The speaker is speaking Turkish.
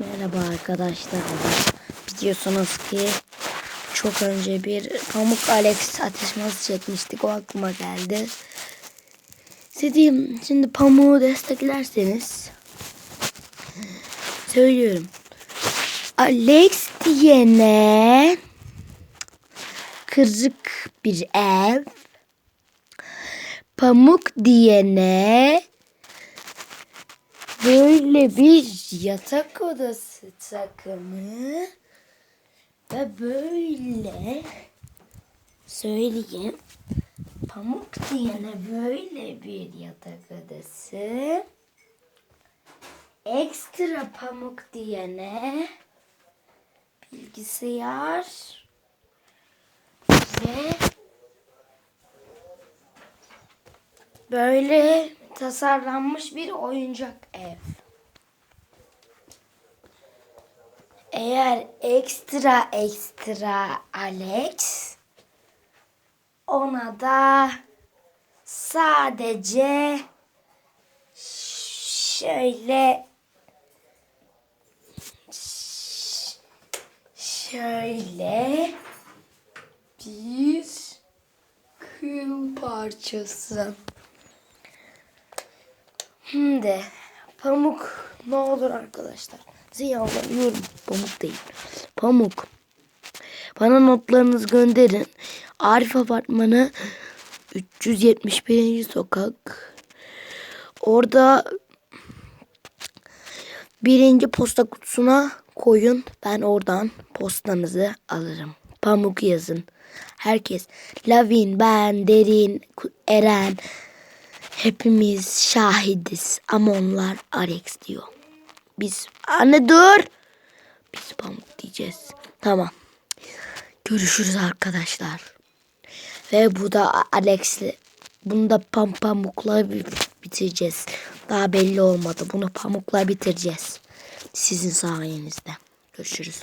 Merhaba arkadaşlar. Biliyorsunuz ki çok önce bir Pamuk Alex atışması çekmiştik. O aklıma geldi. Dediğim şimdi Pamuk'u desteklerseniz söylüyorum. Alex diyene kırık bir ev. Pamuk diyene böyle bir yatak odası takımı ve böyle söyleyeyim pamuk diyene böyle bir yatak odası ekstra pamuk diyene bilgisayar ve böyle tasarlanmış bir oyuncak ev. Eğer ekstra ekstra Alex ona da sadece şöyle şöyle bir kıl parçası. Şimdi pamuk ne olur arkadaşlar. Size yalvarıyorum. Pamuk değil. Pamuk. Bana notlarınızı gönderin. Arif Apartmanı 371. sokak. Orada birinci posta kutusuna koyun. Ben oradan postanızı alırım. Pamuk yazın. Herkes. Lavin, ben, Derin, Eren. Hepimiz şahidiz. Ama onlar Alex diyor. Biz anne dur. Biz pamuk diyeceğiz. Tamam. Görüşürüz arkadaşlar. Ve bu da Alex'le bunu da pam pamukla bi- bitireceğiz. Daha belli olmadı. Bunu pamukla bitireceğiz. Sizin sayenizde. Görüşürüz.